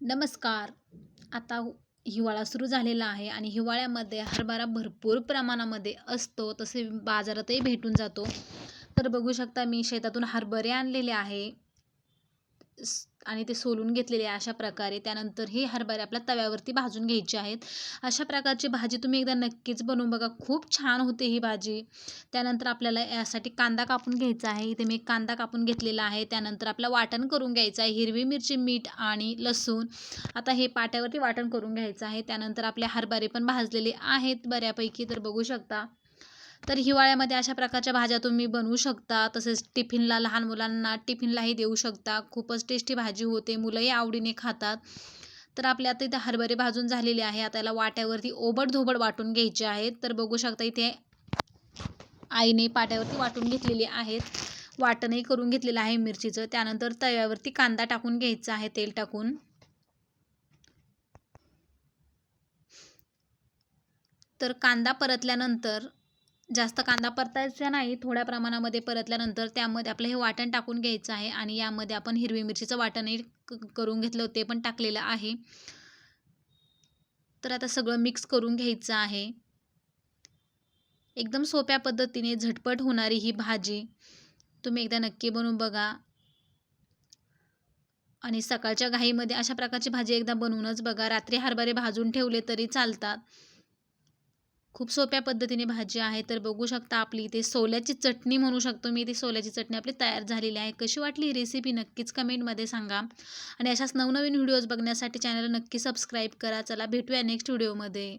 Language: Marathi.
नमस्कार. आता हिवाळा सुरू झालेला आहे आणि हिवाळ्यामध्ये हरभरा भरपूर प्रमाणामध्ये असतो. तसे बाजारातही भेटून जातो. तर बघू शकता मी शेतातून हरभरे आणलेले आहे. आणि ते सोलून घेतलेले आहे अशा प्रकारे. त्यानंतर हे हरभरे आपल्या तव्यावरती भाजून घ्यायचे आहेत. अशा प्रकारची भाजी तुम्ही एकदा नक्कीच बनवून बघा. खूप छान होते ही भाजी. त्यानंतर आपल्याला यासाठी कांदा कापून घ्यायचा आहे. इथे मी एक कांदा कापून घेतलेला आहे. त्यानंतर आपला वाटण करून घ्यायचं आहे. हिरवी मिरची मीठ आणि लसूण. आता हे पाट्यावरती वाटण करून घ्यायचं आहे. त्यानंतर आपले हरभरे पण भाजलेले आहेत बऱ्यापैकी. तर बघू शकता. तर हिवाळ्यामध्ये अशा प्रकारच्या भाज्या तुम्ही बनवू शकता. तसेच टिफिनला लहान मुलांना टिफिनलाही देऊ शकता. खूपच टेस्टी भाजी होते. मुलंही आवडीने खातात. तर आपल्या आता इथे हरभरे भाजून झालेले आहे. आता याला वाट्यावरती ओबड धोबड वाटून घ्यायचे आहेत. तर बघू शकता इथे आईने पाट्यावरती वाटून घेतलेले आहेत. वाटणही करून घेतलेलं आहे मिरचीचं. त्यानंतर तव्यावरती कांदा टाकून घ्यायचा आहे. तेल टाकून. तर कांदा परतल्यानंतर जास्त कांदा परतायचा नाही थोड्या प्रमाणामध्ये परतल्यानंतर त्यामध्ये आपलं हे वाटण टाकून घ्यायचं आहे आणि यामध्ये आपण हिरवी मिरचीचं वाटणही क- करून घेतलं ते पण टाकलेलं आहे. तर आता सगळं मिक्स करून घ्यायचं आहे. एकदम सोप्या पद्धतीने झटपट होणारी ही भाजी तुम्ही एकदा नक्की बनवून बघा. आणि सकाळच्या घाईमध्ये अशा प्रकारची भाजी एकदा बनवूनच बघा. रात्री हरभरे भाजून ठेवले तरी चालतात. खूप सोप्या पद्धतीने भाजी आहे. तर बघू शकता आपली इथे सोल्याची चटणी म्हणू शकतो मी. ती सोल्याची चटणी आपली तयार झालेली आहे. कशी वाटली ही रेसिपी नक्कीच कमेंटमध्ये सांगा. आणि अशाच नवनवीन व्हिडिओज बघण्यासाठी चॅनल नक्की सबस्क्राईब करा. चला भेटूया नेक्स्ट व्हिडिओमध्ये